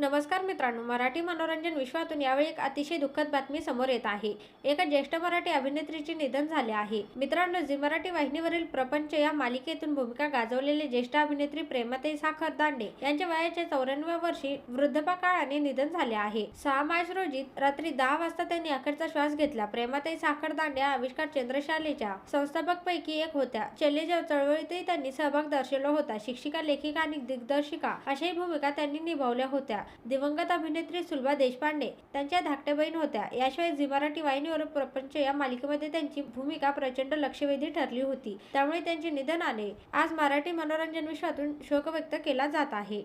नमस्कार मित्रांनो मराठी मनोरंजन विश्वातून यावेळी एक अतिशय दुःखद बातमी समोर येत आहे. एका ज्येष्ठ मराठी अभिनेत्रीचे निधन झाले आहे. मित्रांनो झी मराठी वाहिनीवरील प्रपंच या मालिकेतून भूमिका गाजवलेले ज्येष्ठ अभिनेत्री प्रेमाताई साखर दांडे यांच्या वयाच्या चौऱ्याण्णव्या वर्षी वृद्धपाकाळाने निधन झाले आहे. सहा मार्च रोजी रात्री दहा वाजता त्यांनी अखेरचा श्वास घेतला. प्रेमाताई साखर दांडे आविष्कार चंद्रशालेच्या संस्थापक पैकी एक होत्या. चलेजा चळवळीतही त्यांनी सहभाग दर्शवला होता. शिक्षिका लेखिका आणि दिग्दर्शिका अशाही भूमिका त्यांनी निभावल्या होत्या. दिवंगत अभिनेत्री सुलभा देशपांडे त्यांच्या धाकट्या बहीण होत्या. याशिवाय झी मराठी वाहिनीवर प्रपंच या मालिकेमध्ये त्यांची भूमिका प्रचंड लक्षवेधी ठरली होती. त्यामुळे त्यांचे निधन आले. आज मराठी मनोरंजन विश्वातून शोक व्यक्त केला जात आहे.